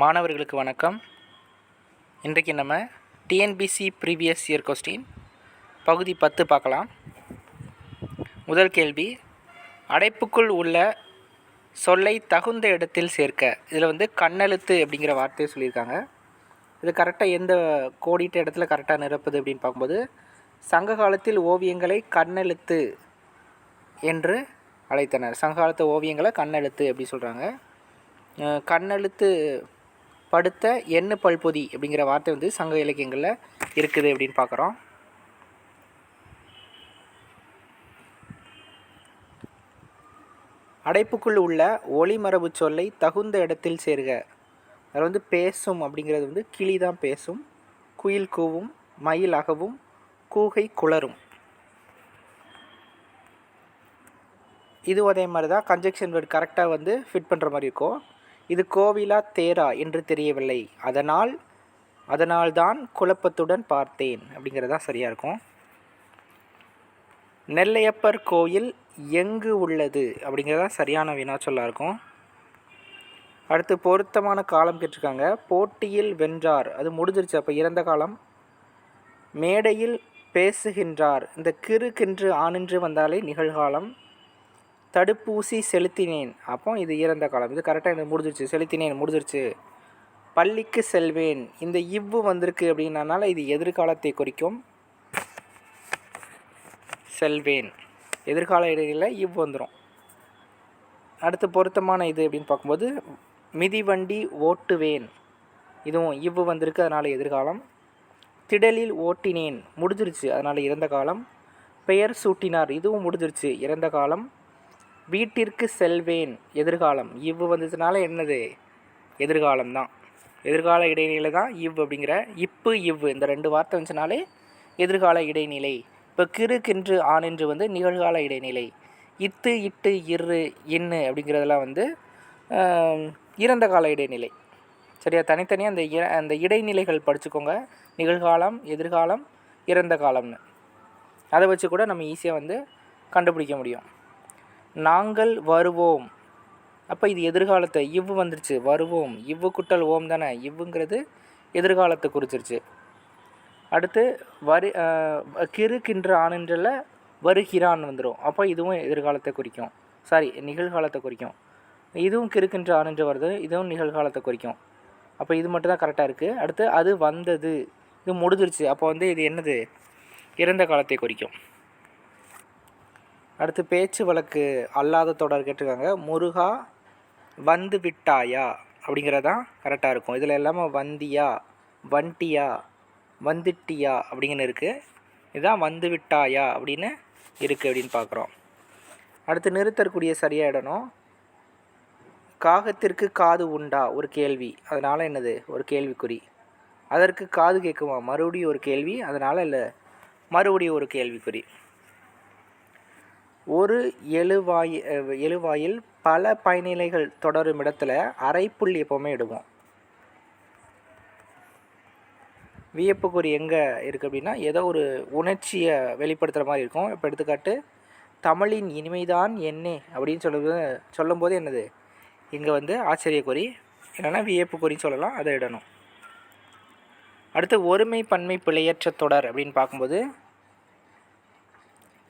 மாணவர்களுக்கு வணக்கம். இன்றைக்கு நம்ம டிஎன்பிசி ப்ரீவியஸ் இயர் கொஸ்டின் பகுதி பத்து பார்க்கலாம். முதல் கேள்வி அடைப்புக்குள் உள்ள சொல்லை தகுந்த இடத்தில் சேர்க்க. இதில் வந்து கண்ணெழுத்து அப்படிங்கிற வார்த்தையை சொல்லியிருக்காங்க. இது கரெக்டாக எந்த கோடிட்ட இடத்துல கரெக்டாக நிரப்புது அப்படின்னு பார்க்கும்போது சங்க காலத்தில் ஓவியங்களை கண்ணெழுத்து என்று அழைத்தனர். சங்ககாலத்து ஓவியங்களை கண்ணெழுத்து அப்படி சொல்கிறாங்க கண்ணெழுத்து படுத்த எண்ணு பல்பொதி அப்படிங்கிற வார்த்தை வந்து சங்க இலக்கியங்களில் இருக்குது அப்படின்னு பார்க்குறோம். அடைப்புக்குள் உள்ள ஒளிமரபு சொல்லை தகுந்த இடத்தில் சேர்க. அதில் வந்து பேசும் அப்படிங்கிறது வந்து கிளி தான் பேசும். குயில் கூவும் மயில் அகவும் கூகை குளரும். இது அதே மாதிரி தான் கன்ஜெக்ஷன் வேர்டு கரெக்டாக வந்து ஃபிட் பண்ணுற மாதிரி இருக்கும். இது கோவிலா தேரா என்று தெரியவில்லை. அதனால் அதனால்தான் குழப்பத்துடன் பார்த்தேன் அப்படிங்கிறது தான் சரியாக இருக்கும். நெல்லையப்பர் கோயில் எங்கு உள்ளது அப்படிங்கிறது தான் சரியான வினாச்சொல்லாக இருக்கும். அடுத்து பொருத்தமான காலம் கேட்டிருக்காங்க. போட்டியில் வென்றார். அது முடிஞ்சிருச்சு. அப்போ இறந்த காலம். மேடையில் பேசுகின்றார். இந்த கிறு கின்று ஆனின்று வந்தாலே நிகழ்காலம். தடுப்பூசி செலுத்தினேன். அப்போ இது இறந்த காலம். இது கரெக்டாக எனக்கு முடிஞ்சிருச்சு. செலுத்தினேன் முடிஞ்சிருச்சு. பள்ளிக்கு செல்வேன். இந்த இவ்வு வந்திருக்கு அப்படின்னனால இது எதிர்காலத்தை குறிக்கும். செல்வேன். எதிர்கால இடையில் இவ் வந்துடும் அடுத்து பொருத்தமான இது அப்படின்னு பார்க்கும்போது மிதிவண்டி ஓட்டுவேன். இதுவும் இவ்வு வந்திருக்கு அதனால் எதிர்காலம். திடலில் ஓட்டினேன். முடிஞ்சிருச்சு அதனால் இறந்த காலம். பெயர் சூட்டினார் இதுவும் முடிஞ்சிருச்சு இறந்த காலம். வீட்டிற்கு செல்வேன் எதிர்காலம். இவ்வு வந்ததுனால என்னது? எதிர்காலம் தான் எதிர்கால இடைநிலை தான் இவ் அப்படிங்கிற இப்பு இவ்வு. இந்த ரெண்டு வார்த்தை வந்துச்சுனாலே எதிர்கால இடைநிலை. இப்போ கிறு கின்று ஆனின்று வந்து நிகழ்கால இடைநிலை. இத்து இட்டு இரு இன்னு அப்படிங்கிறதெல்லாம் வந்து இறந்த கால இடைநிலை. சரியா? தனித்தனியாக அந்த இ- அந்த இடைநிலைகள் படிச்சுக்கோங்க. நிகழ்காலம் எதிர்காலம் இறந்த காலம்னு. அதை வச்சு கூட நம்ம ஈஸியாக வந்து கண்டுபிடிக்க முடியும். நாங்கள் வருவோம். அப்போ இது எதிர்காலத்தை இவ்வு வந்துருச்சு வருவோம். இவ்வு குட்டல் ஓம் தானே இவ்வுங்கிறது எதிர்காலத்தை குறிச்சிருச்சு. அடுத்து வரு அஹ், கிறு கின்ற வருகிறான் வந்துடும் அப்போ இதுவும் எதிர்காலத்தை குறிக்கும். சாரி நிகழ்காலத்தை குறிக்கும். இதுவும் கிறுக்கின்ற ஆனன்று வருது இதுவும் நிகழ்காலத்தை குறிக்கும். அப்போ இது மட்டும் தான் கரெக்டாக இருக்குது அடுத்து அது வந்தது. இது முடிஞ்சிருச்சு. அப்போ வந்து இது என்னது? இறந்த காலத்தை குறிக்கும். அடுத்து பேச்சு வழக்கு அல்லாத தொடர் கேட்டிருக்காங்க. முருகா வந்து விட்டாயா? அப்படிங்கிறது தான் கரெக்டாக இருக்கும். இதில் எல்லாமே வந்தியா வண்டியா வந்துட்டியா அப்படிங்கன்னு இருக்குது இதுதான் வந்து விட்டாயா அப்படின்னு இருக்குது அப்படின்னு பார்க்குறோம். அடுத்து நிறுத்தக்கூடிய சரியாக இடணும். காகத்திற்கு காது உண்டா? ஒரு கேள்வி. அதனால் என்னது? ஒரு கேள்விக்குறி. அதற்கு காது கேட்குமா? மறுபடியும் ஒரு கேள்வி. அதனால் இல்லை மறுபடியும் ஒரு கேள்விக்குறி. ஒரு எழுவாய் எழுவாயில் பல பயனிலைகள் தொடரும் இடத்துல அரைப்புள்ளி எப்போவுமே இடுவோம். வியப்புக்குறி எங்கே இருக்குது அப்படின்னா ஏதோ ஒரு உணர்ச்சியை வெளிப்படுத்துகிற மாதிரி இருக்கும். இப்போ எடுத்துக்காட்டு தமிழின் இனிமைதான் என்னே அப்படின்னு சொல்லும்போது சொல்லும்போது என்னது? இங்கே வந்து ஆச்சரியக்குறி. இல்லைன்னா வியப்புக்குறின்னு சொல்லலாம் அதை இடணும். அடுத்து ஒருமை பன்மை பிழையற்ற தொடர் அப்படின்னு பார்க்கும்போது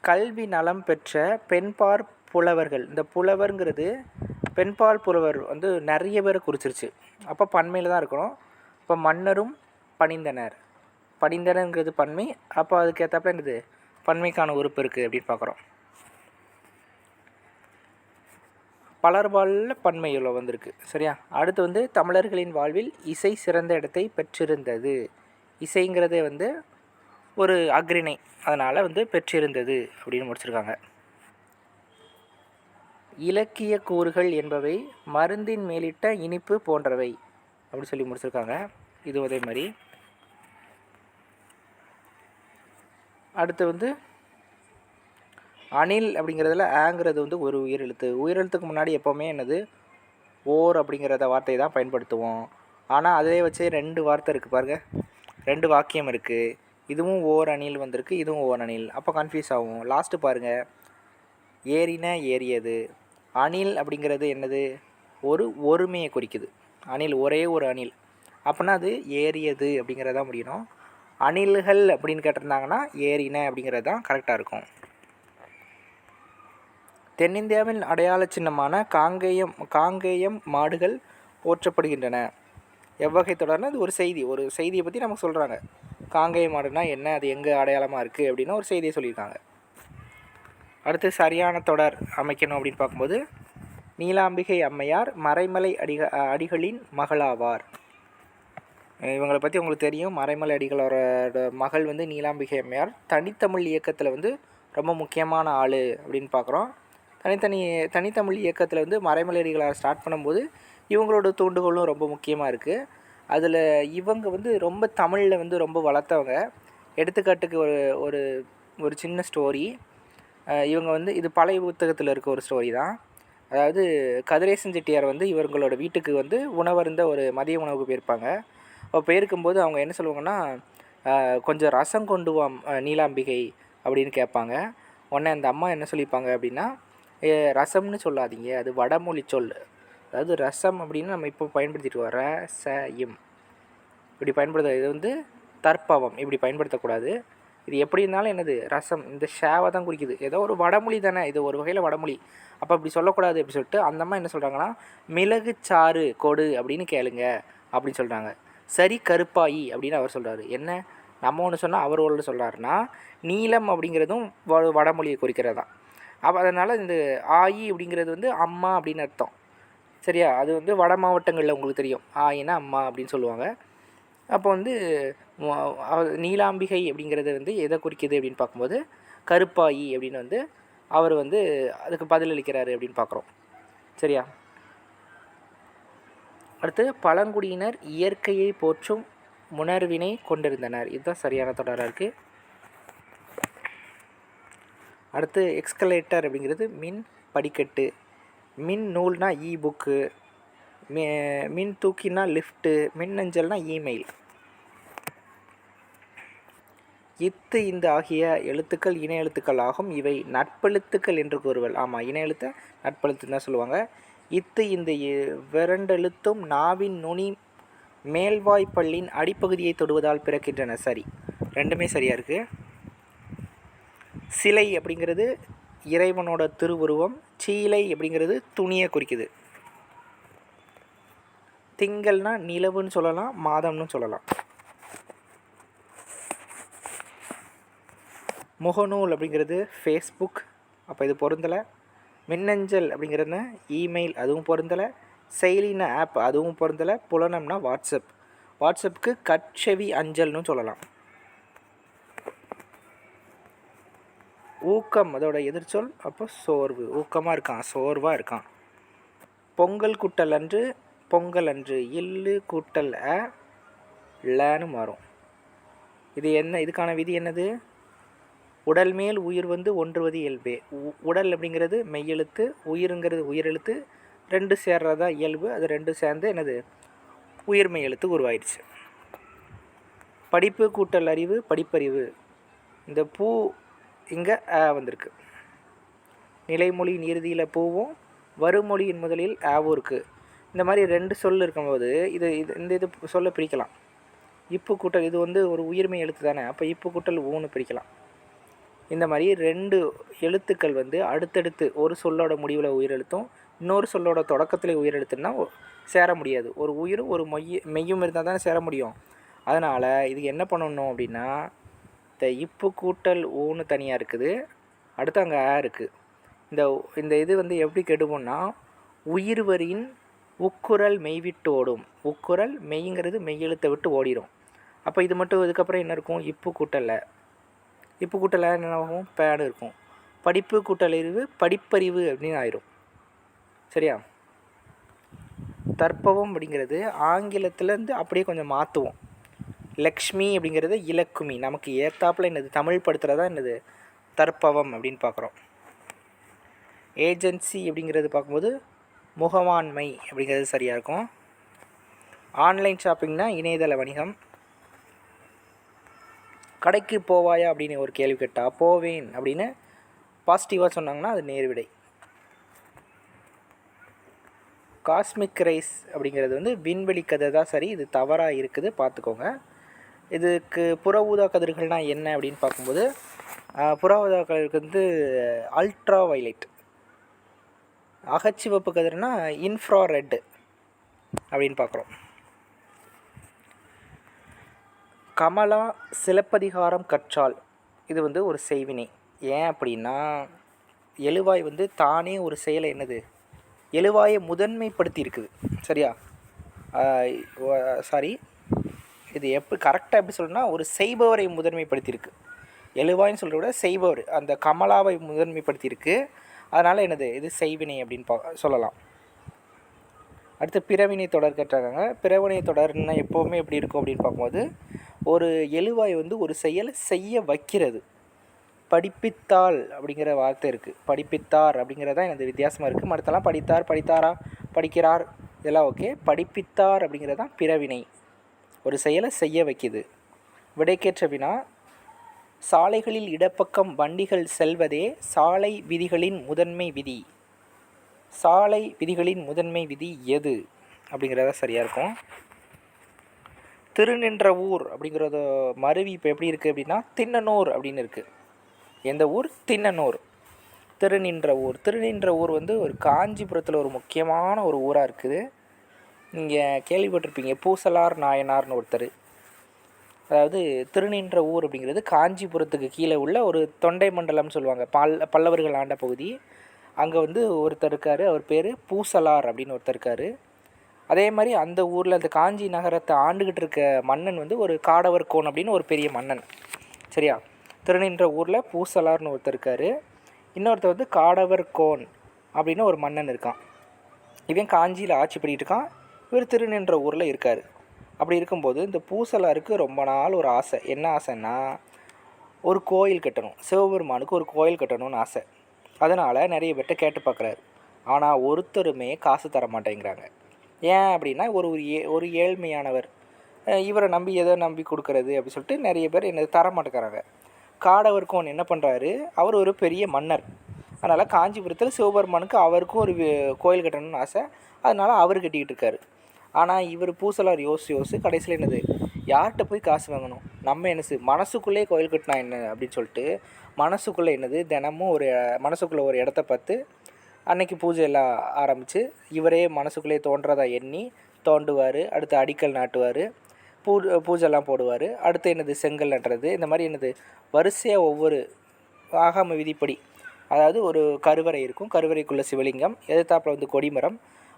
கல்வி நலம் பெற்ற பெண்பார் புலவர்கள். இந்த புலவர்ங்கிறது பெண்பால் புலவர் வந்து நிறைய பேரை குறிச்சிருச்சு. அப்போ பன்மையில் தான் இருக்கணும். இப்போ மன்னரும் பணிந்தனர். பணிந்தனருங்கிறது பன்மை. அப்போ அதுக்கேற்றப்ப என்னது? பன்மைக்கான உறுப்பு இருக்குது அப்படின்னு பார்க்குறோம் பலர்பாலில் பன்மையில் வந்திருக்கு. சரியா? அடுத்து வந்து தமிழர்களின் வாழ்வில் இசை சிறந்த இடத்தை பெற்றிருந்தது. இசைங்கிறதே வந்து ஒரு அக்ரிணை அதனால் வந்து பெற்றிருந்தது அப்படின்னு முடிச்சிருக்காங்க. இலக்கிய கூறுகள் என்பவை மருந்தின் மேலிட்ட இனிப்பு போன்றவை அப்படி சொல்லி முடிச்சிருக்காங்க. இது அதே மாதிரி. அடுத்து வந்து அணில் அப்படிங்கிறதுல ஆங்கிறது வந்து ஒரு உயிரெழுத்து. உயிரெழுத்துக்கு முன்னாடி எப்போவுமே என்னது? ஓர் அப்படிங்கிறத வார்த்தையை தான் பயன்படுத்துவோம். ஆனால் அதே வச்சு ரெண்டு வார்த்தை இருக்குது பாருங்கள் ரெண்டு வாக்கியம் இருக்குது இதுவும் ஓர் அணில் வந்திருக்கு இதுவும் ஓர் அணில் அப்போ கன்ஃபியூஸ் ஆகும் லாஸ்ட்டு பாருங்கள் ஏறின ஏறியது. அணில் அப்படிங்கிறது என்னது? ஒரு ஒருமையை குறிக்குது. அணில் ஒரே ஒரு அணில். அப்படின்னா அது ஏறியது அப்படிங்கிறதா முடியணும். அணில்கள் அப்படின்னு கேட்டிருந்தாங்கன்னா ஏறின அப்படிங்கிறது தான் கரெக்டாக இருக்கும். தென்னிந்தியாவின் அடையாள சின்னமான காங்கேயம் காங்கேயம் மாடுகள் போற்றப்படுகின்றன. எவ்வகை தொடர்னா அது ஒரு செய்தி. ஒரு செய்தியை பற்றி நமக்கு சொல்கிறாங்க காங்கேய மாடுனா என்ன? அது எங்கே அடையாளமாக இருக்குது அப்படின்னு ஒரு செய்தியை சொல்லியிருக்காங்க. அடுத்து சரியான தொடர் அமைக்கணும் அப்படின்னு பார்க்கும்போது நீலாம்பிகை அம்மையார் மறைமலை அடிக அடிகளின் மகளாவார். இவங்களை பற்றி உங்களுக்கு தெரியும். மறைமலை அடிகளோட மகள் வந்து நீலாம்பிகை அம்மையார். தனித்தமிழ் இயக்கத்தில் வந்து ரொம்ப முக்கியமான ஆள் அப்படின்னு பார்க்குறோம். தனித்தனி தனித்தமிழ் இயக்கத்தில் வந்து மறைமலை அடிகளார் ஸ்டார்ட் பண்ணும்போது இவங்களோட தூண்டுகோலும் ரொம்ப முக்கியமாக இருக்குது அதில் இவங்க வந்து ரொம்ப தமிழில் வந்து ரொம்ப வளர்த்தவங்க. எடுத்துக்காட்டுக்கு ஒரு ஒரு ஒரு சின்ன ஸ்டோரி இவங்க வந்து இது பழைய புத்தகத்தில் இருக்க ஒரு ஸ்டோரி தான். அதாவது கதிரேசன் செட்டியார் வந்து இவங்களோட வீட்டுக்கு வந்து உணவருந்த ஒரு மதிய உணவுக்கு போயிருப்பாங்க. அப்போ போயிருக்கும்போது அவங்க என்ன சொல்லுவாங்கன்னா கொஞ்சம் ரசம் கொண்டு வாம் நீலாம்பிகை அப்படின்னு கேட்பாங்க. உடனே அந்த அம்மா என்ன சொல்லியிருப்பாங்க அப்படின்னா ரசம்னு சொல்லாதீங்க அது வடமொழி சொல். அதாவது ரசம் அப்படின்னு நம்ம இப்போ பயன்படுத்திட்டு வர ச இம் இப்படி பயன்படுத்த இது வந்து தற்பவம் இப்படி பயன்படுத்தக்கூடாது. இது எப்படி இருந்தாலும் என்னது? ரசம். இந்த ஷேவை தான் குறிக்குது. ஏதோ ஒரு வடமொழி தானே. இது ஒரு வகையில் வடமொழி. அப்போ அப்படி சொல்லக்கூடாது அப்படி சொல்லிட்டு அந்த அம்மா என்ன சொல்கிறாங்கன்னா மிளகு சாறு கொடு அப்படின்னு கேளுங்க அப்படின்னு சொல்கிறாங்க சரி கருப்பாயி அப்படின்னு அவர் சொல்கிறாரு என்ன? நம்ம ஒன்று சொன்னால் அவர் ஒன்று சொல்கிறாருன்னா நீலம் அப்படிங்கிறதும் வ வடமொழியை குறிக்கிறது தான் அப்போ அதனால் இந்த ஆயி அப்படிங்கிறது வந்து அம்மா அப்படின்னு அர்த்தம். சரியா? அது வந்து வட மாவட்டங்களில் உங்களுக்கு தெரியும். ஆயினா அம்மா அப்படின்னு சொல்லுவாங்க. அப்போ வந்து நீலாம்பிகை அப்படிங்கிறது வந்து எதை குறிக்கிது அப்படின்னு பார்க்கும்போது கருப்பாயி அப்படின்னு வந்து அவர் வந்து அதுக்கு பதிலளிக்கிறாரு அப்படின்னு பார்க்குறோம். சரியா? அடுத்து பழங்குடியினர் இயற்கையை போற்றும் உணர்வினை கொண்டிருந்தனர். இதுதான் சரியான தொடராக இருக்குது அடுத்து எக்ஸ்கலேட்டர் அப்படிங்கிறது மின் படிக்கட்டு. மின் நூல்னா இ புக்கு மின் தூக்கினா லிஃப்ட்டு மின்னஞ்சல்னா இமெயில் இத்து இந்த ஆகிய எழுத்துக்கள் இன எழுத்துக்கள் ஆகும். இவை நட்பெழுத்துக்கள் என்று கூறுவல் ஆமாம் இன எழுத்தை நட்பெழுத்துன்னு தான் சொல்லுவாங்க. இத்து இந்த விரண்டெழுத்தும் நாவின் நுனி மேல்வாய்ப்பள்ளின் அடிப்பகுதியை தொடுவதால் பிறக்கின்றன. சரி ரெண்டுமே சரியாக இருக்குது சிலை அப்படிங்கிறது இறைவனோட திருவுருவம் சீலை அப்படிங்கிறது துணியை குறிக்குது. திங்கள்னா நிலவுன்னு சொல்லலாம் மாதம்னு சொல்லலாம். முகநூல் அப்படிங்கிறது ஃபேஸ்புக் அப்போ இது பொருந்தலை. மின்னஞ்சல் அப்படிங்கிறது இமெயில் அதுவும் பொருந்தலை. செயலின ஆப் அதுவும் பொருந்தலை. புலனம்னா வாட்ஸ்அப் வாட்ஸ்அப்புக்கு கட்செவி அஞ்சல்னு சொல்லலாம். ஊக்கம் அதோட எதிர்ச்சொல் அப்போ சோர்வு. ஊக்கமாக இருக்கான் சோர்வாக இருக்கான். பொங்கல் கூட்டல் அன்று பொங்கல் அன்று இல்லு கூட்டல் அ லன்னு மாறும். இது என்ன இதுக்கான விதி என்னது? உடல் மேல் உயிர் வந்து ஒன்றுவது இயல்பே. உடல் அப்படிங்கிறது மெய்யெழுத்து உயிருங்கிறது உயிரெழுத்து ரெண்டு சேர்றதா இயல்பு அது ரெண்டு சேர்ந்து என்னது? உயிர்மை எழுத்து உருவாயிடுச்சு. படிப்பு கூட்டல் அறிவு படிப்பறிவு. இந்த பூ இங்கே ஆ வந்திருக்கு. நிலைமொழியின் இறுதியில் பூவும் வருமொழியின் முதலில் ஆவும் இருக்குது இந்த மாதிரி ரெண்டு சொல் இருக்கும்போது இது இது இந்த இது சொல்ல பிரிக்கலாம். இப்பு கூட்டல் இது வந்து ஒரு உயிர்மை எழுத்து தானே அப்போ இப்பு கூட்டல் ஊன்னு பிரிக்கலாம். இந்த மாதிரி ரெண்டு எழுத்துக்கள் வந்து அடுத்தடுத்து ஒரு சொல்லோட முடிவில் உயிரெழுத்தும் இன்னொரு சொல்லோட தொடக்கத்தில் உயிரெழுத்துன்னா சேர முடியாது. ஒரு உயிரும் ஒரு மொய் மெய்யும் இருந்தால் தானே சேர முடியும். அதனால் இதுக்கு என்ன பண்ணணும் அப்படின்னா இந்த இப்பு கூட்டல் ஊன்னு தனியாக இருக்குது. அடுத்து அங்கே ஆ இருக்குது இந்த இந்த இது வந்து எப்படி கெடுவோம்னா உயிர் வரியின் உக்குரல் மெய்விட்டு ஓடும். உக்குரல் மெய்ங்கிறது மெய்யெழுத்தை விட்டு ஓடிடும் அப்போ இது மட்டும் இதுக்கப்புறம் என்ன இருக்கும்? இப்பு கூட்டலில். இப்பு கூட்டலில் என்ன ஆகும் பேடு இருக்கும். படிப்பு கூட்டலறிவு படிப்பறிவு அப்படின்னு ஆயிரும். சரியா? தற்பவம் அப்படிங்கிறது ஆங்கிலத்துலேருந்து அப்படியே கொஞ்சம் மாற்றுவோம் லக்ஷ்மி அப்படிங்கிறது இலக்குமி. நமக்கு ஏத்தாப்பில் என்னது? தமிழ் படுத்துகிறதா என்னது? தற்பவம் அப்படின்னு பார்க்குறோம் ஏஜென்சி அப்படிங்கிறது பார்க்கும்போது முகவாண்மை அப்படிங்கிறது சரியாக இருக்கும். ஆன்லைன் ஷாப்பிங்னா இணையதள வணிகம். கடைக்கு போவாயா அப்படின்னு ஒரு கேள்வி கேட்டால் போவேன் அப்படின்னு பாசிட்டிவாக சொன்னாங்கன்னா அது நேர்விடை. காஸ்மிக் ரைஸ் அப்படிங்கிறது வந்து விண்வெளி கதை தான் சரி இது தவறாக இருக்குது பார்த்துக்கோங்க இதுக்கு புற ஊதா கதிர்கள்னால் என்ன அப்படின்னு பார்க்கும்போது புற ஊதா கதிருக்கு வந்து அல்ட்ரா வைலைட் அகச்சிவப்பு கதிர்னா இன்ஃப்ரா ரெட்டு அப்படின்னு பார்க்குறோம். கமலா சிலப்பதிகாரம் கற்றால். இது வந்து ஒரு செய்வினை. ஏன் அப்படின்னா எழுவாய் வந்து தானே ஒரு செயலை என்னது? எழுவாயை முதன்மைப்படுத்தி இருக்குது சரியா சாரி இது எப்படி கரெக்டாக எப்படி சொல்லணும்னா ஒரு செய்பவரை முதன்மைப்படுத்தியிருக்கு. எழுவாய்ன்னு சொல்கிற விட செய்பவர் அந்த கமலாவை முதன்மைப்படுத்தியிருக்கு. அதனால் என்னது? இது செய்வினை அப்படின்னு பா சொல்லலாம். அடுத்து பிறவினை தொடர் கேட்டாங்க பிறவினை தொடர்னா எப்போவுமே எப்படி இருக்கும் அப்படின்னு பார்க்கும்போது ஒரு எழுவாய் வந்து ஒரு செயலை செய்ய வைக்கிறது. படிப்பித்தாள் அப்படிங்கிற வார்த்தை இருக்குது படிப்பித்தார் அப்படிங்கிறது தான் எனக்கு வித்தியாசமாக இருக்குது மற்றெல்லாம் படித்தார் படித்தாரா? படிக்கிறார். இதெல்லாம் ஓகே படிப்பித்தார் அப்படிங்கிறது தான் பிறவினை. ஒரு செயலை செய்ய வைக்குது. விடைக்கேற்ற வினா சாலைகளில் இடப்பக்கம் வண்டிகள் செல்வதே சாலை விதிகளின் முதன்மை விதி. சாலை விதிகளின் முதன்மை விதி எது? அப்படிங்கிறத சரியாக இருக்கும். திருநின்ற ஊர் அப்படிங்கிறத மருவி இப்போ எப்படி இருக்குது அப்படின்னா தின்னனூர் அப்படின்னு இருக்குது எந்த ஊர்? தின்னனூர். திருநின்ற ஊர் திருநின்ற ஊர் வந்து ஒரு காஞ்சிபுரத்தில் ஒரு முக்கியமான ஒரு ஊராக இருக்குது. நீங்கள் கேள்விப்பட்டிருப்பீங்க பூசலார் நாயனார்னு ஒருத்தர். அதாவது திருநின்ற ஊர் அப்படிங்கிறது காஞ்சிபுரத்துக்கு கீழே உள்ள ஒரு தொண்டை மண்டலம்னு சொல்லுவாங்க. பல் பல்லவர்கள் ஆண்ட பகுதி. அங்கே வந்து ஒருத்தர் இருக்கார் அவர் பேர் பூசலார் அப்படின்னு ஒருத்தர் இருக்கார். அதே மாதிரி அந்த ஊரில் அந்த காஞ்சி நகரத்தை ஆண்டுகிட்டு இருக்க மன்னன் வந்து ஒரு காடவர் கோன் அப்படின்னு ஒரு பெரிய மன்னன். சரியா? திருநின்ற ஊரில் பூசலார்னு ஒருத்தர் இருக்கார். இன்னொருத்தர் வந்து காடவர் கோன் அப்படின்னு ஒரு மன்னன் இருக்கான். இவன் காஞ்சியில் ஆட்சி பண்ணிகிட்டு இருக்கான். இவர் திருநின்ற ஊரில் இருக்கார். அப்படி இருக்கும்போது இந்த பூசலாருக்கு ரொம்ப நாள் ஒரு ஆசை. என்ன ஆசைன்னா ஒரு கோயில் கட்டணும். சிவபெருமானுக்கு ஒரு கோயில் கட்டணும்னு ஆசை. அதனால் நிறைய பேர்ட்ட கேட்டு பார்க்குறாரு ஆனால் ஒருத்தருமே காசு தர மாட்டேங்கிறாங்க. ஏன் அப்படின்னா ஒரு ஒரு ஏ ஒரு ஏழ்மையானவர். இவரை நம்பி எதை நம்பி கொடுக்கறது அப்படின்னு சொல்லிட்டு நிறைய பேர் என்ன தர மாட்டேங்கிறாங்க. காடவருக்கும் கோன் என்ன பண்ணுறாரு அவர் ஒரு பெரிய மன்னர். அதனால் காஞ்சிபுரத்தில் சிவபெருமானுக்கு அவருக்கும் ஒரு கோயில் கட்டணும்னு ஆசை. அதனால் அவர் கட்டிக்கிட்டு இருக்காரு. ஆனால் இவர் பூசலார் யோசிச்சு யோசிச்சு கடைசியில் என்னது? யார்கிட்ட போய் காசு வாங்கணும்? நம்ம என்ன மனசுக்குள்ளே கோயில் கட்டினா என்ன அப்படின்னு சொல்லிட்டு மனசுக்குள்ளே என்னது? தினமும் ஒரு மனசுக்குள்ளே ஒரு இடத்த பார்த்து அன்னைக்கு பூஜை எல்லாம் ஆரம்பித்து இவரே மனசுக்குள்ளே தோன்றதா எண்ணி தோண்டுவார் அடுத்து அடிக்கல் நாட்டுவார் பூ பூஜைலாம் போடுவார் அடுத்து என்னது? செங்கல் நட்டுறது இந்த மாதிரி என்னது? வரிசையாக ஒவ்வொரு ஆகாம விதிப்படி அதாவது ஒரு கருவறை இருக்கும். கருவறைக்குள்ளே சிவலிங்கம் எதிர்த்தாப்பில் வந்து கொடிமரம்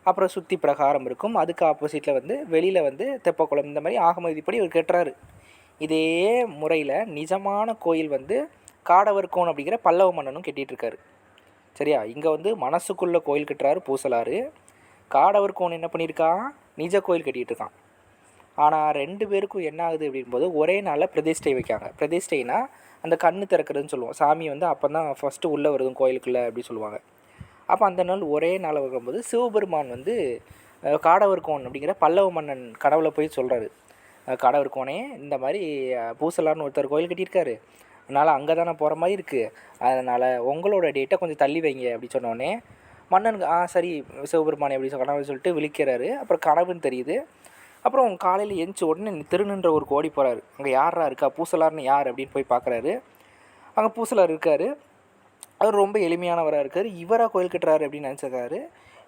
அப்புறம் சுற்றி பிரகாரம் இருக்கும். அதுக்கு ஆப்போசிட்டில் வந்து வெளியில் வந்து தெப்பக்குளம் இந்த மாதிரி ஆகம விதிப்படி அவர் கட்டுறாரு. இதே முறையில் நிஜமான கோயில் வந்து காடவர் கோன் அப்படிங்கிற பல்லவ மன்னனும் கட்டிட்டு சரியா? இங்கே வந்து மனசுக்குள்ளே கோயில் கட்டுறாரு பூசலாரு காடவர் கோன் என்ன பண்ணியிருக்கான் நிஜ கோயில் கட்டிகிட்டு இருக்கான் ஆனால் ரெண்டு பேருக்கும் என்ன ஆகுது அப்படின்போது ஒரே நாளில் பிரதிஷ்டை வைக்காங்க பிரதிஷ்டைனா அந்த கண்ணு திறக்கிறதுன்னு சொல்லுவோம். சாமி வந்து அப்போ தான் ஃபஸ்ட்டு உள்ளே வருதும் கோயிலுக்குள்ளே அப்படி சொல்லுவாங்க. அப்போ அந்த நாள் ஒரே நாள் வரும்போது சிவபெருமான் வந்து காடவர்கோன் அப்படிங்கிற பல்லவ மன்னன் கடவுளை போய் சொல்கிறாரு கடவர்கோனே இந்த மாதிரி பூசலார்னு ஒருத்தர் கோயில் கட்டியிருக்காரு. அதனால் அங்கே தானே போகிற மாதிரி இருக்குது அதனால் உங்களோட டேட்டை கொஞ்சம் தள்ளி வைங்க அப்படி சொன்னோடனே மன்னனுக்கு ஆ சரி சிவபெருமான் அப்படி கனவு சொல்லிட்டு விழிக்கிறாரு. அப்புறம் கனவுன்னு தெரியுது. அப்புறம் காலையில் எந்திச்ச உடனே திருநின்ற ஒரு கோடி போகிறாரு அங்கே யாரா இருக்கா? பூசலார்னு யார் அப்படின்னு போய் பார்க்குறாரு அங்கே பூசலார் இருக்கார். அவர் ரொம்ப எளிமையானவராக இருக்கார். இவராக கோயில் கட்டுறாரு அப்படின்னு நினச்சிருக்காரு.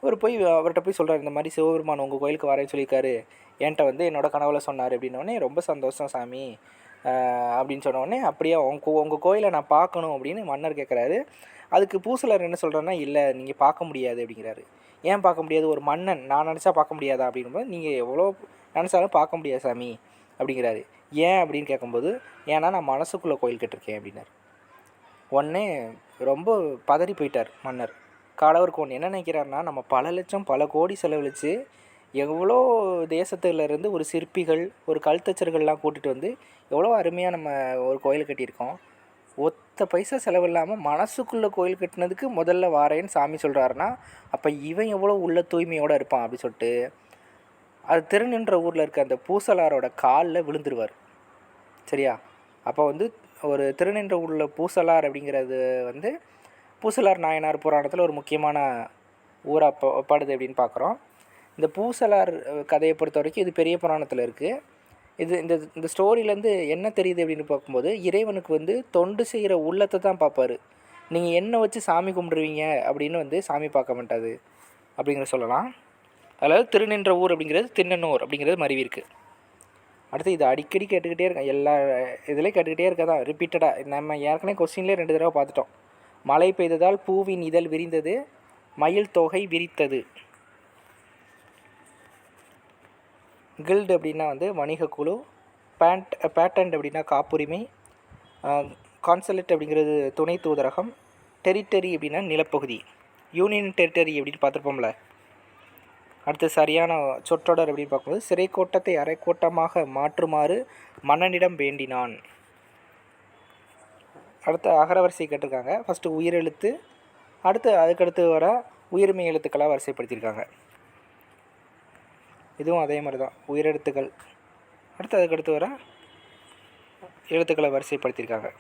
இவர் போய் அவர்கிட்ட போய் சொல்கிறார் இந்த மாதிரி சிவபெருமான் உங்கள் கோயிலுக்கு வரேன்னு சொல்லியிருக்காரு. என்கிட்ட வந்து என்னோட கனவுல சொன்னார். அப்படின்னோடனே ரொம்ப சந்தோஷம் சாமி. அப்படின்னு சொன்னோடனே அப்படியே உங்க உங்கள் கோயிலை நான் பார்க்கணும். அப்படின்னு மன்னர் கேட்குறாரு அதுக்கு பூசலர் என்ன சொல்கிறேன்னா இல்லை நீங்கள் பார்க்க முடியாது. அப்படிங்கிறாரு. ஏன் பார்க்க முடியாது? ஒரு மன்னன் நான் நினச்சா பார்க்க முடியாதா? அப்படிங்கும்போது நீங்கள் எவ்வளோ நினச்சாலும் பார்க்க முடியாது சாமி. அப்படிங்கிறாரு. ஏன்? அப்படின்னு கேட்கும்போது ஏன்னா நான் மனசுக்குள்ளே கோயில் கட்டிருக்கேன். அப்படின்னாரு. உடனே ரொம்ப பதறி போயிட்டார் மன்னர். காலவருக்கு ஒன்று என்ன நினைக்கிறாருன்னா நம்ம பல லட்சம் பல கோடி செலவழித்து எவ்வளோ தேசத்துலேருந்து ஒரு சிற்பிகள் ஒரு கல்தச்சர்கள்லாம் கூட்டிகிட்டு வந்து எவ்வளோ அருமையாக நம்ம ஒரு கோயில் கட்டியிருக்கோம். ஒத்த பைசா செலவில்லாமல் மனசுக்குள்ளே கோயில் கட்டினதுக்கு முதல்ல வாரேன்னு சாமி சொல்கிறாருன்னா அப்போ இவன் எவ்வளோ உள்ள தூய்மையோடு இருப்பான் அப்படி சொல்லிட்டு அது திருநின்ற ஊரில் இருக்க அந்த பூசலாரோட காலில் விழுந்துருவார். சரியா? அப்போ வந்து ஒரு திருநின்ற ஊரில் பூசலார் அப்படிங்கிறது வந்து பூசலார் நாயனார் புராணத்தில் ஒரு முக்கியமான ஊராக படுது அப்படின்னு பார்க்குறோம் இந்த பூசலார் கதையை பொறுத்த வரைக்கும் இது பெரிய புராணத்தில் இருக்குது இது இந்த இந்த ஸ்டோரியிலேருந்து என்ன தெரியுது அப்படின்னு பார்க்கும்போது இறைவனுக்கு வந்து தொண்டு செய்கிற உள்ளத்தை தான் பார்ப்பார். நீங்கள் என்ன வச்சு சாமி கும்பிடுவீங்க அப்படின்னு வந்து சாமி பார்க்க மாட்டாது அப்படிங்கிற சொல்லலாம். அதாவது திருநின்ற ஊர் அப்படிங்கிறது திண்ணனூர் அப்படிங்கிறது மருவி இருக்குது அடுத்து இது அடிக்கடி கேட்டுக்கிட்டே இருக்கேன். எல்லா இதுலேயும் கேட்டுக்கிட்டே இருக்க தான். ரிப்பீட்டடாக நம்ம ஏற்கனவே கொஸ்டின்லேயே ரெண்டு தடவை பார்த்துட்டோம். மழை பெய்ததால் பூவின் இதழ் விரிந்தது மயில் தொகை விரித்தது. கில்டு அப்படின்னா வந்து வணிக குழு பேண்ட் பேட்டன்ட் அப்படின்னா காப்புரிமை கான்சலேட் அப்படிங்கிறது துணை தூதரகம் டெரிட்டரி அப்படின்னா நிலப்பகுதி. யூனியன் டெரிட்டரி அப்படின்னு பார்த்துருப்போம்ல. அடுத்து சரியான சொற்றொடர் அப்படின்னு பார்க்கும்போது சிறை கோட்டத்தை அரைக்கோட்டமாக மாற்றுமாறு மன்னனிடம் வேண்டினான். அடுத்து அகரவரிசை கேட்டிருக்காங்க. ஃபஸ்ட்டு உயிரெழுத்து அடுத்து அதுக்கடுத்து வர உயிர்மை எழுத்துக்களாக வரிசைப்படுத்தியிருக்காங்க. இதுவும் அதே மாதிரி தான் உயிரெழுத்துக்கள். அடுத்து அதுக்கடுத்து வர எழுத்துக்களை வரிசைப்படுத்தியிருக்காங்க.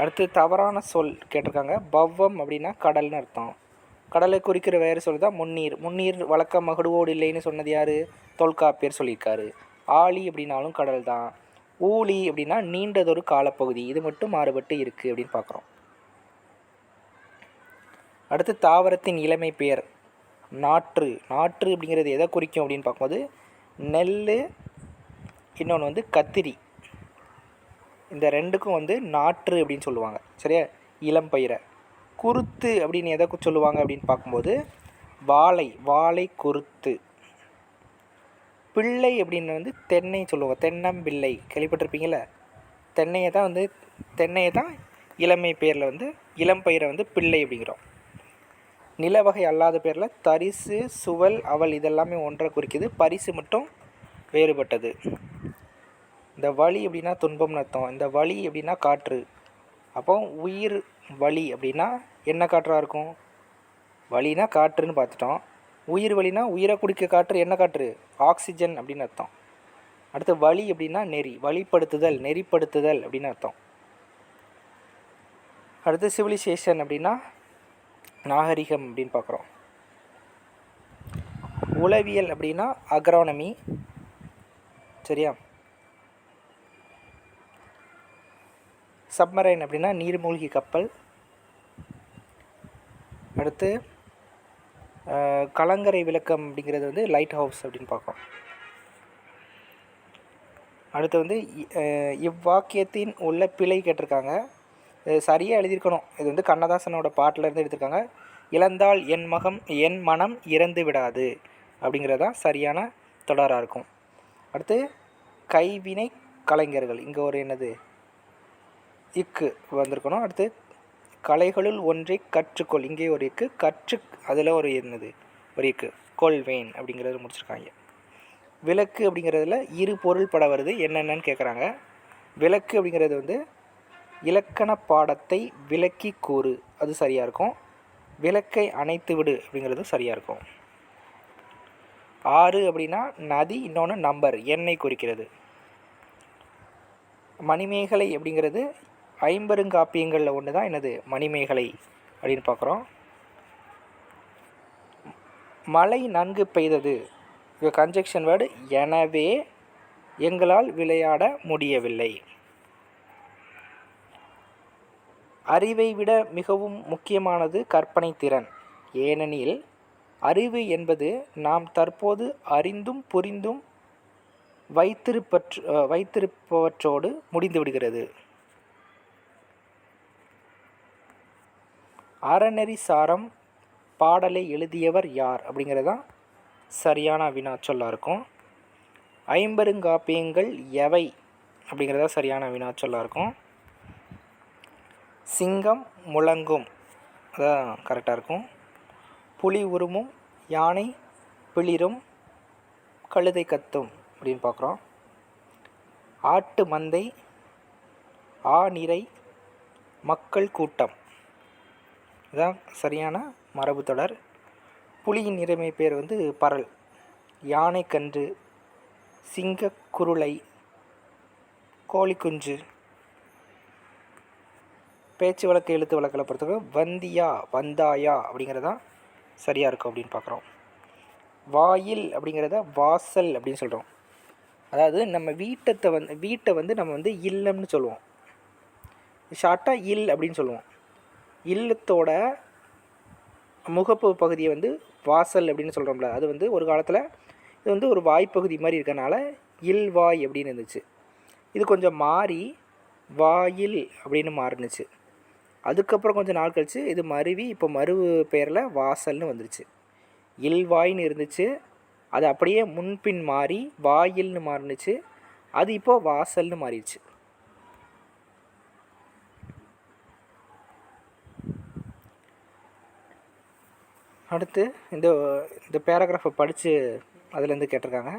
அடுத்து தவறான சொல் கேட்டிருக்காங்க. பவ்வம் அப்படின்னா கடல்னு அர்த்தம். கடலை குறிக்கிற வேறு சொல் தான் முன்னீர். முன்னீர் வழக்கம் மகுடுவோடு இல்லைன்னு சொன்னது யார்? தொல்காப்பியர் சொல்லியிருக்காரு. ஆழி அப்படின்னாலும் கடல் தான். ஊழி அப்படின்னா நீண்டதொரு காலப்பகுதி. இது மட்டும் மாறுபட்டு இருக்குது அப்படின்னு பார்க்குறோம். அடுத்து தாவரத்தின் இளமை பெயர். நாற்று. நாற்று அப்படிங்கிறது எதை குறிக்கும் அப்படின்னு பார்க்கும்போது நெல் இன்னொன்று வந்து கத்திரி. இந்த ரெண்டுக்கும் வந்து நாற்று அப்படின்னு சொல்லுவாங்க. சரியா? இளம் பயிரை. குருத்து அப்படின்னு எதை சொல்லுவாங்க அப்படின்னு பார்க்கும்போது வாழை வாழை குருத்து. பிள்ளை அப்படின்னு வந்து தென்னை சொல்லுவாங்க. தென்னம்பிள்ளை கேள்விப்பட்டிருப்பீங்களே தென்னையை தான் வந்து தென்னையை தான் இளமை பேரில் வந்து இளம் பயிரை வந்து பிள்ளை அப்படிங்கிறோம். நிலவகை அல்லாத பேரில் தரிசு சுவல் அவல் இதெல்லாமே ஒன்றை குறிக்குது. பரிசு மட்டும் வேறுபட்டது. இந்த வலி அப்படின்னா துன்பம்னு அர்த்தம். இந்த வலி அப்படின்னா காற்று. அப்போ உயிர் வலி அப்படின்னா என்ன காற்றாக இருக்கும்? வலினா காற்றுன்னு பார்த்துட்டோம். உயிர் வலினா உயிரை குடிக்க காற்று என்ன காற்று? ஆக்சிஜன் அப்படின்னு அர்த்தம். அடுத்து வலி அப்படின்னா நெறி வழிப்படுத்துதல் நெறிப்படுத்துதல் அப்படின்னு அர்த்தம். அடுத்து சிவிலைசேஷன் அப்படின்னா நாகரிகம் அப்படின்னு பார்க்குறோம். உளவியல் அப்படின்னா அக்ரானமி. சரியா? சப்மரைன் அப்படின்னா நீர்மூழ்கி கப்பல். அடுத்து கலங்கரை விளக்கம் அப்படிங்கிறது வந்து லைட் ஹவுஸ் அப்படின்னு பார்க்கும் அடுத்து வந்து இவ்வாக்கியத்தின் உள்ள பிழை கேட்டிருக்காங்க. இது சரியாக எழுதியிருக்கணும். இது வந்து கண்ணதாசனோட பாட்டிலேருந்து எடுத்திருக்காங்க. இழந்தால் என் மகம் என் மனம் இறந்து விடாது அப்படிங்கிறது தான் சரியான தொடராக இருக்கும். அடுத்து கைவினை கலைஞர்கள் இங்கே ஒரு என்னது? இக்கு வந்திருக்கணும். அடுத்து கலைகளுள் ஒன்றை கற்றுக்கொள். இங்கே ஒரு இக்கு கற்று அதில் ஒரு என்னது? ஒரு இக்கு கொள்வேன் அப்படிங்கிறது முடிச்சிருக்காங்க. விளக்கு அப்படிங்கிறதுல இரு பொருள் பட வருது. என்னென்னன்னு கேட்குறாங்க விளக்கு அப்படிங்கிறது வந்து இலக்கண பாடத்தை விளக்கி கூறு. அது சரியாக இருக்கும். விளக்கை அணைத்து விடு அப்படிங்கிறது சரியாக இருக்கும். ஆறு அப்படின்னா நதி இன்னொன்று நம்பர் எண்ணெய் குறிக்கிறது. மணிமேகலை அப்படிங்கிறது ஐம்பெருங்காப்பியங்களில் ஒன்று தான் என்னது? மணிமேகலை அப்படின்னு பார்க்குறோம். மழை நன்கு பெய்தது. இது கன்ஜெக்ஷன் வேர்டு எனவே எங்களால் விளையாட முடியவில்லை. அறிவை விட மிகவும் முக்கியமானது கற்பனை திறன். ஏனெனில் அறிவு என்பது நாம் தற்போது அறிந்தும் புரிந்தும் வைத்திருப்பற்று வைத்திருப்பவற்றோடு முடிந்துவிடுகிறது. அறநெறி சாரம் பாடலை எழுதியவர் யார்? அப்படிங்கிறது தான் சரியான வினாச்சொல்லாக இருக்கும். ஐம்பெருங்காப்பியங்கள் எவை? அப்படிங்கிறதா சரியான வினாச்சொல்லாக இருக்கும். சிங்கம் முழங்கும். அதான் கரெக்டாக இருக்கும். புலி உருமும் யானை பிளிரும் கழுதை கத்தும் அப்படின்னு பார்க்குறோம். ஆட்டு மந்தை ஆநிறை மக்கள் கூட்டம். இதான் சரியான மரபு தொடர். புலியின் இறைமை பேர் வந்து பரல் யானை கன்று சிங்க குருளை கோழிக்குஞ்சு பேச்சு வழக்கு எழுத்து வழக்கில் பொறுத்தவரை வந்தியா வந்தாயா அப்படிங்கிறதான் சரியாக இருக்கும் அப்படின்னு பார்க்குறோம். வாயில் அப்படிங்கிறத வாசல் அப்படின்னு சொல்கிறோம் அதாவது நம்ம வீட்டத்தை வந்து வீட்டை வந்து நம்ம வந்து இல்லம்னு சொல்லுவோம். ஷார்ட்டாக இல் அப்படின்னு சொல்லுவோம். இல்லத்தோட முகப்பு பகுதியை வந்து வாசல் அப்படின்னு சொல்கிறோம்ல அது வந்து ஒரு காலத்தில் இது வந்து ஒரு வாய்ப்பகுதி மாதிரி இருக்கனால இல்வாய் அப்படின்னு இருந்துச்சு. இது கொஞ்சம் மாறி வாயில் அப்படின்னு மாறினுச்சு. அதுக்கப்புறம் கொஞ்சம் நாள் கழித்து இது மருவி இப்போ மருவு பேரில் வாசல்னு வந்துருச்சு. இல்வாய்னு இருந்துச்சு அது அப்படியே முன்பின் மாறி வாயில்னு மாறினுச்சு அது இப்போது வாசல்னு மாறிடுச்சு. அடுத்து இந்த இந்த பேராகிராஃபை படித்து அதுலேருந்து கேட்டிருக்காங்க.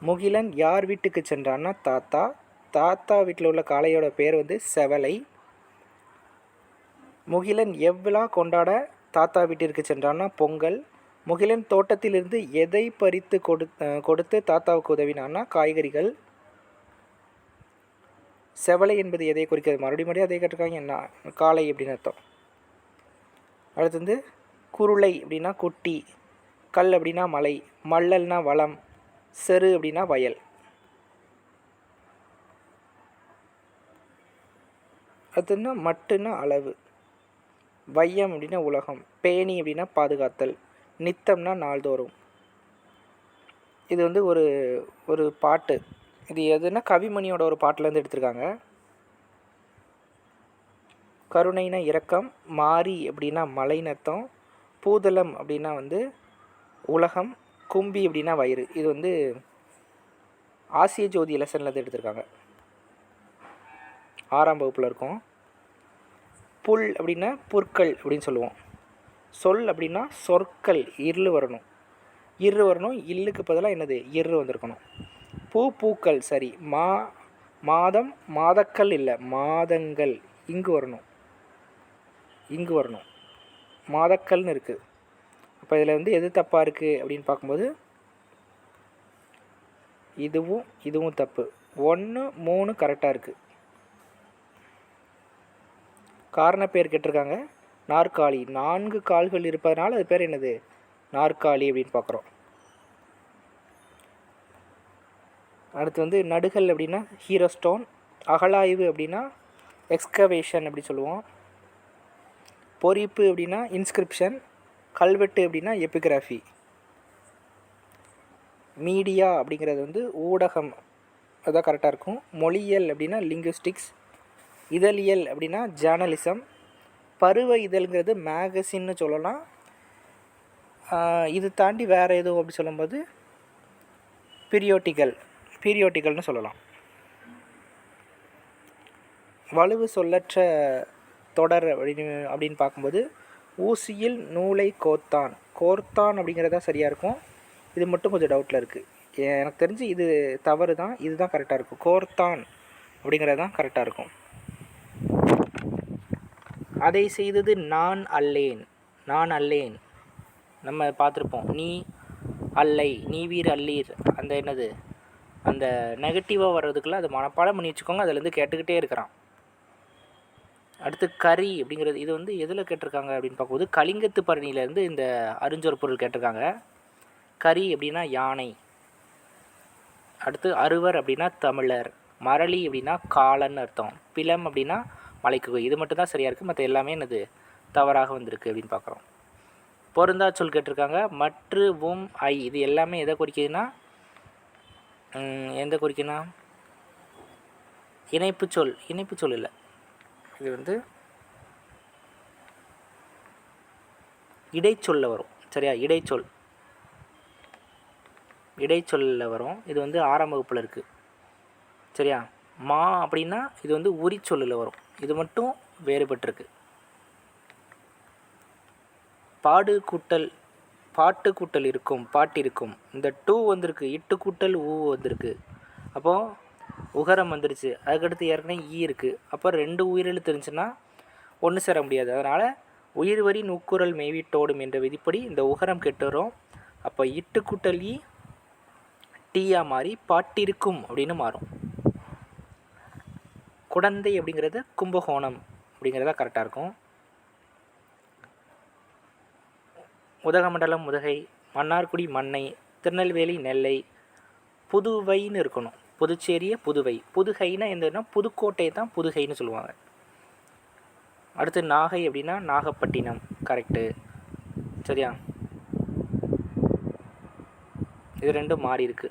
முகிலன் யார் வீட்டுக்கு சென்றான்னா தாத்தா. தாத்தா வீட்டில் உள்ள காளையோட பேர் வந்து செவலை. முகிலன் எவ்வளா கொண்டாட தாத்தா வீட்டிற்கு சென்றான்னா பொங்கல். முகிலன் தோட்டத்திலிருந்து எதை பறித்து கொடு கொடுத்து தாத்தாவுக்கு உதவினான்னா காய்கறிகள். செவலை என்பது எதை குறிக்கிறது? மறுபடியும் மறுபடியும் அதை கேட்டிருக்காங்க. என்ன? காளை அப்படின்னு அர்த்தம். அடுத்து வந்து குருளை அப்படின்னா குட்டி கல் அப்படின்னா மலை மல்லல்னா வளம் செரு அப்படின்னா வயல். அதுன்னா மட்டுன்னா அளவு. வையம் அப்படின்னா உலகம் பேணி அப்படின்னா பாதுகாத்தல் நித்தம்னா நாள்தோறும். இது வந்து ஒரு ஒரு பாட்டு. இது எதுனா கவிமணியோட ஒரு பாட்டிலேருந்து எடுத்திருக்காங்க. கருணைனா இரக்கம் மாறி அப்படின்னா மலைநத்தம் பூதளம் அப்படின்னா வந்து உலகம் கும்பி அப்படின்னா வயிறு. இது வந்து ஆசிய ஜோதி லெசன்லேருந்து எடுத்திருக்காங்க. ஆறாம் வகுப்பில் இருக்கும். புல் அப்படின்னா புற்கள் அப்படின்னு சொல்லுவோம். சொல் அப்படின்னா சொற்கள் இருள் வரணும். இரு வரணும் இல்லுக்கு பதிலாக என்னது? இரு வந்திருக்கணும். பூ பூக்கள் சரி. மா மாதம் மாதக்கள் இல்லை மாதங்கள். இங்கு வரணும். இங்கு வரணும். மாதக்கல்னு இருக்குது அப்போ இதில் வந்து எது தப்பாக இருக்குது அப்படின்னு பார்க்கும்போது இதுவும் இதுவும் தப்பு. ஒன்று மூணு கரெக்டாக இருக்குது காரண பேர் கேட்டிருக்காங்க. நாற்காலி. நான்கு கால்கள் இருப்பதனால அது பேர் என்னது? நாற்காலி அப்படின்னு பார்க்குறோம். அடுத்து வந்து நடுகள் அப்படின்னா ஹீரோ ஸ்டோன் அகலாய்வு அப்படின்னா எக்ஸ்கவேஷன் அப்படி சொல்லுவோம். பொறிப்பு அப்படின்னா இன்ஸ்கிரிப்ஷன் கல்வெட்டு அப்படின்னா எபிகிராஃபி மீடியா அப்படிங்கிறது வந்து ஊடகம். அதுதான் கரெக்டாக இருக்கும். மொழியியல் அப்படின்னா லிங்குஸ்டிக்ஸ் இதழியல் அப்படின்னா ஜேர்னலிசம் பருவ இதழ்ங்கிறது மேகசின்னு சொல்லலாம். இது தாண்டி வேறு எதுவும் அப்படி சொல்லும்போது பீரியோட்டிக்கல் பீரியோட்டிக்கல்னு சொல்லலாம். வலுவு சொல்லற்ற தொடர் அப்படின்னு அப்படின்னு பார்க்கும்போது ஊசியில் நூலை கோத்தான் கோர்த்தான் அப்படிங்கிறதா சரியாக இருக்கும்? இது மட்டும் கொஞ்சம் டவுட்டில் இருக்குது எனக்கு தெரிஞ்சு இது தவறு தான் இதுதான் கரெக்டாக இருக்கும். கோர்த்தான் அப்படிங்கிறது தான் கரெக்டாக இருக்கும். அதை செய்தது நான் அல்லேன். நான் அல்லேன். நம்ம பார்த்துருப்போம். நீ அல்லை. நீ வீர் அல்லீர். அந்த என்னது? அந்த நெகட்டிவாக வர்றதுக்குள்ளே அது மனப்பாடம் பண்ணி வச்சுக்கோங்க. அதுலேருந்து கேட்டுக்கிட்டே இருக்கிறான். அடுத்து கரி அப்படிங்கிறது இது வந்து எதில் கேட்டிருக்காங்க அப்படின்னு பார்க்கும்போது கலிங்கத்து பரணியிலேருந்து இந்த அறிஞ்சொரு பொருள் கேட்டிருக்காங்க. கரி அப்படின்னா யானை. அடுத்து அறுவர் அப்படின்னா தமிழர். மரளி அப்படின்னா காலன்னு அர்த்தம். பிலம் அப்படின்னா மலைக்குகை. இது மட்டும் தான் சரியாக இருக்குது மற்ற எல்லாமே என்னது? தவறாக வந்திருக்கு அப்படின்னு பார்க்குறோம். பொருந்தா சொல் கேட்டிருக்காங்க. மற்று உம் ஐ. இது எல்லாமே எதை குறிக்குதுன்னா எந்த குறிக்குன்னா? இணைப்பு சொல். இணைப்பு சொல் இல்லை. இது வந்து இடைச்சொல்ல வரும். சரியா? இடைச்சொல். இடைச்சொல்லில் வரும். இது வந்து ஆறாம் வகுப்பில் இருக்குது சரியா? மா அப்படின்னா இது வந்து உரிச்சொல்லில் வரும். இது மட்டும் வேறுபட்டிருக்கு. பாடு கூட்டல் பாட்டு கூட்டல் இருக்கும் பாட்டு இருக்கும் இந்த டூ வந்திருக்கு. இட்டு கூட்டல் ஊ வந்திருக்கு. அப்போது உகரம் வந்துருச்சு. அதுக்கடுத்து ஏற்கனவே ஈ இருக்குது அப்போ ரெண்டு உயிரெழுத்து இருந்துச்சுன்னா ஒன்று சேர முடியாது. அதனால் உயிர் வரி நூக்குரல் மேவிட்டோடும் என்ற விதிப்படி இந்த உகரம் கெட்டுறோம் அப்போ இட்டு கூட்டல் ஈ டீயாக மாறி பாட்டிருக்கும் அப்படின்னு மாறும். குடந்தை அப்படிங்கிறது கும்பகோணம் அப்படிங்கிறதா கரெக்டாக இருக்கும். உதகமண்டலம் உதகை மன்னார்குடி மண்ணை திருநெல்வேலி நெல்லை புதுவைன்னு இருக்கணும். புதுச்சேரியை புதுவை. புதுகைனா எந்தனா புதுக்கோட்டை தான் புதுகைன்னு சொல்லுவாங்க. அடுத்து நாகை அப்படின்னா நாகப்பட்டினம். கரெக்டு சரியா? இது ரெண்டும் மாறி இருக்கு.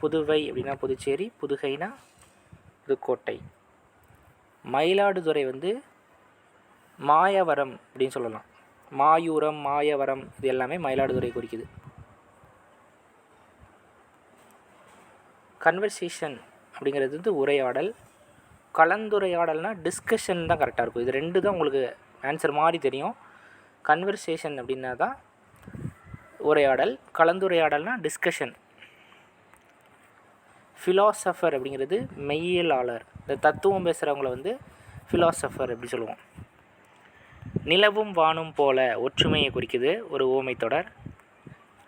புதுவை அப்படின்னா புதுச்சேரி புதுகைனா புதுக்கோட்டை. மயிலாடுதுறை வந்து மாயவரம் அப்படின்னு சொல்லலாம். மாயூரம் மாயவரம் இது எல்லாமே மயிலாடுதுறை குறிக்குது. கன்வர்சேஷன் அப்படிங்கிறது வந்து உரையாடல். கலந்துரையாடல்னால் டிஸ்கஷன் தான் கரெக்டாக இருக்கும். இது ரெண்டு தான் உங்களுக்கு ஆன்சர் மாதிரி தெரியும். கன்வர்சேஷன் அப்படின்னா தான் உரையாடல். கலந்துரையாடல்னால் டிஸ்கஷன் ஃபிலாசபர் அப்படிங்கிறது மெய்யியலாளர். இந்த தத்துவம் பேசுகிறவங்கள வந்து ஃபிலாசபர் அப்படி சொல்லுவோம். நிலவும் வானும் போல ஒற்றுமையை குறிக்குது ஒரு ஓமை தொடர்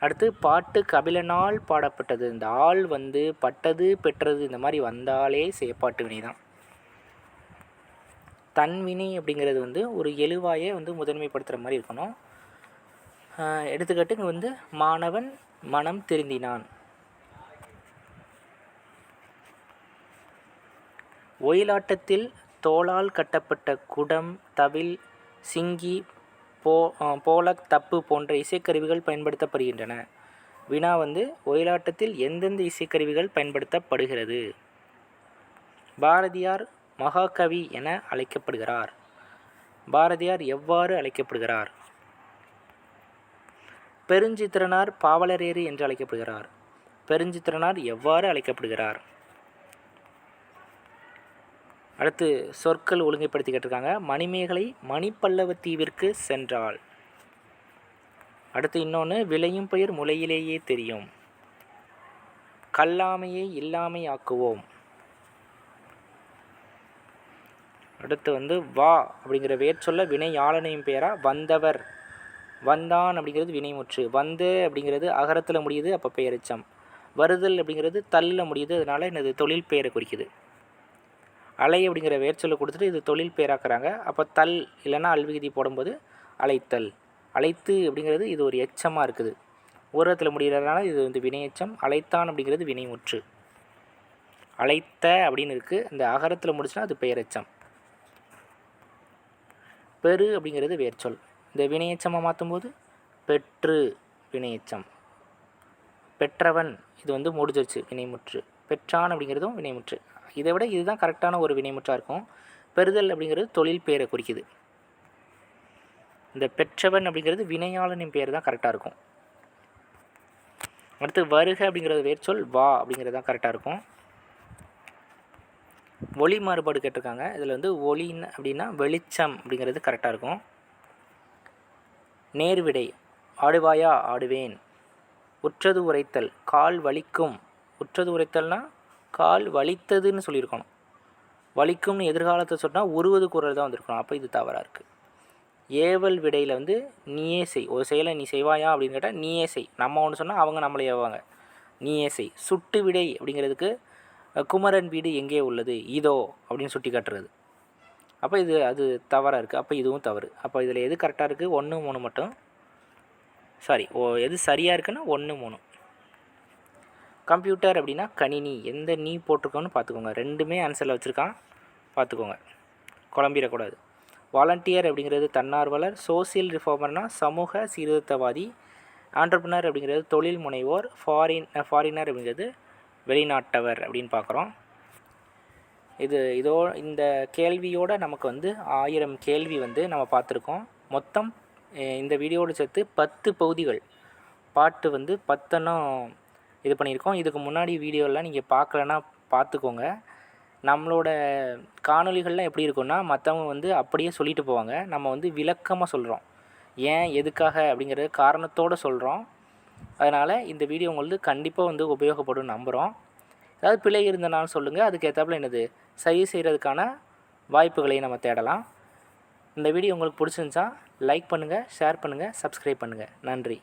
அடுத்து பாட்டு கபிலனால் பாடப்பட்டது. இந்த ஆள் வந்து பட்டது பெற்றது இந்த மாதிரி வந்தாலே செயப்பாட்டு வினை தான். தன்வினை அப்படிங்கிறது வந்து ஒரு எழுவாயை வந்து முதன்மைப்படுத்துகிற மாதிரி இருக்கணும். எடுத்துக்காட்டு இங்கே வந்து மாணவன் மனம் திருந்தினான். ஒயிலாட்டத்தில் தோளால் கட்டப்பட்ட குடம் தவில் சிங்கி போ போலக் தப்பு போன்ற இசைக்கருவிகள் பயன்படுத்தப்படுகின்றன. வினா வந்து ஒயிலாட்டத்தில் எந்தெந்த இசைக்கருவிகள் பயன்படுத்தப்படுகிறது? பாரதியார் மகாகவி என அழைக்கப்படுகிறார். பாரதியார் எவ்வாறு அழைக்கப்படுகிறார்? பெருஞ்சித்திரனார் பாவலரேறு என்று அழைக்கப்படுகிறார். பெருஞ்சித்திரனார் எவ்வாறு அழைக்கப்படுகிறார்? அடுத்து சொற்கள் ஒழுங்கைப்படுத்தி கேட்டிருக்காங்க. மணிமேகலை மணிப்பல்லவ தீவிற்கு சென்றாள். அடுத்து இன்னொன்று விளையும் பெயர் முளையிலேயே தெரியும். கல்லாமையை இல்லாமை ஆக்குவோம். அடுத்து வந்து வா அப்படிங்கிற வேர்ச்சொல்ல வினை ஆளனையும் பெயரா வந்தவர். வந்தான் அப்படிங்கிறது வினைமுற்று வந்து அப்படிங்கிறது அகரத்தில் முடியுது அப்போ பெயரிச்சம். வருதல் அப்படிங்கிறது தள்ளில் முடியுது அதனால் எனது தொழில் பெயரை குறிக்குது. அலை அப்படிங்கிற வேர்ச்சொல்லை கொடுத்துட்டு இது தொழில் பெயராக்குறாங்க அப்போ தல் இல்லைன்னா அல்விகுதி போடும்போது அலைத்தல் அழைத்து அப்படிங்கிறது இது ஒரு எச்சமாக இருக்குது. ஊரத்தில் முடிகிறதுனால இது வந்து வினையச்சம் அழைத்தான் அப்படிங்கிறது வினைமுற்று அழைத்த அப்படின்னு இருக்குது இந்த அகரத்தில் முடிச்சுன்னா அது பெயரெச்சம் பெரு அப்படிங்கிறது வேர்ச்சொல். இந்த வினையச்சமாக மாற்றும்போது பெற்று வினையச்சம் பெற்றவன் இது வந்து முடிஞ்சிருச்சு வினைமுற்று பெற்றான் அப்படிங்கிறதும் வினைமுற்று இதை விட இதுதான் கரெக்டான ஒரு வினைமுற்றாக இருக்கும். பெறுதல் அப்படிங்கிறது தொழில் பெயரை குறிக்குது. இந்த பெற்றவன் அப்படிங்கிறது வினையாளனின் பெயர் தான் கரெக்டாக இருக்கும். அடுத்து வருக அப்படிங்கிறது வேர்ச்சொல் வா அப்படிங்கிறது தான் கரெக்டாக இருக்கும். ஒளி மாறுபாடு கேட்டிருக்காங்க. இதில் வந்து ஒளின்னு அப்படின்னா வெளிச்சம் அப்படிங்கிறது கரெக்டாக இருக்கும். நேர்விடை ஆடுவாயா ஆடுவேன். உற்றது உரைத்தல் கால் வலிக்கும். உற்றது உரைத்தல்னால் கால் வலித்ததுன்னு சொல்லியிருக்கணும். வலிக்கும்னு எதிர்காலத்தை சொன்னால் உருவது குரல் தான் வந்திருக்கணும். அப்போ இது தவறாக இருக்குது ஏவல் விடையில் வந்து நீயே செய். ஒரு செயலை நீ செய்வாயா அப்படின்னு கேட்டால் நீயே செய். நம்ம ஒன்று சொன்னால் அவங்க நம்மளை ஏவாங்க நீயே செய். சுட்டு விடை அப்படிங்கிறதுக்கு குமரன் வீடு எங்கே உள்ளது? இதோ அப்படின்னு சுட்டி காட்டுறது. அப்போ இது அது தவறாக இருக்குது அப்போ இதுவும் தவறு. அப்போ இதில் எது கரெக்டாக இருக்குது ஒன்று மூணு மட்டும். சாரி ஓ எது சரியாக இருக்குன்னா ஒன்று மூணு. கம்ப்யூட்டர் அப்படின்னா கணினி எந்த நீ போட்டிருக்கோன்னு பார்த்துக்கோங்க. ரெண்டுமே ஆன்சரில் வச்சுருக்கான். பார்த்துக்கோங்க. குழம்பிடக்கூடாது. வாலண்டியர் அப்படிங்கிறது தன்னார்வலர் சோசியல் ரிஃபார்மர்னால் சமூக சீர்திருத்தவாதி ஆண்டர்பனர் அப்படிங்கிறது தொழில் முனைவோர் ஃபாரின் ஃபாரினர் அப்படிங்கிறது வெளிநாட்டவர் அப்படின்னு பார்க்குறோம். இது இதோ இந்த கேள்வியோட நமக்கு வந்து ஆயிரம் கேள்வி வந்து நம்ம பார்த்துருக்கோம். மொத்தம் இந்த வீடியோடு சேர்த்து பத்து பகுதிகள். பாட்டு வந்து பத்தெண்ணம் இது பண்ணியிருக்கோம். இதுக்கு முன்னாடி வீடியோலாம் நீங்கள் பார்க்கலன்னா பார்த்துக்கோங்க. நம்மளோட காணொலிகள்லாம் எப்படி இருக்குன்னா மற்றவங்க வந்து அப்படியே சொல்லிட்டு போவாங்க. நம்ம வந்து விளக்கமாக சொல்கிறோம் ஏன் எதுக்காக அப்படிங்கிறது காரணத்தோடு சொல்கிறோம் அதனால் இந்த வீடியோ உங்களுக்கு கண்டிப்பாக வந்து உபயோகப்படும் நம்புகிறோம் ஏதாவது பிழை இருந்தனாலும் சொல்லுங்கள் அதுக்கு ஏற்றாப்புல என்னது? சரி செய்கிறதுக்கான வாய்ப்புகளை நம்ம தேடலாம். இந்த வீடியோ உங்களுக்கு பிடிச்சிருந்துச்சா லைக் பண்ணுங்கள் ஷேர் பண்ணுங்கள் சப்ஸ்கிரைப் பண்ணுங்கள் நன்றி.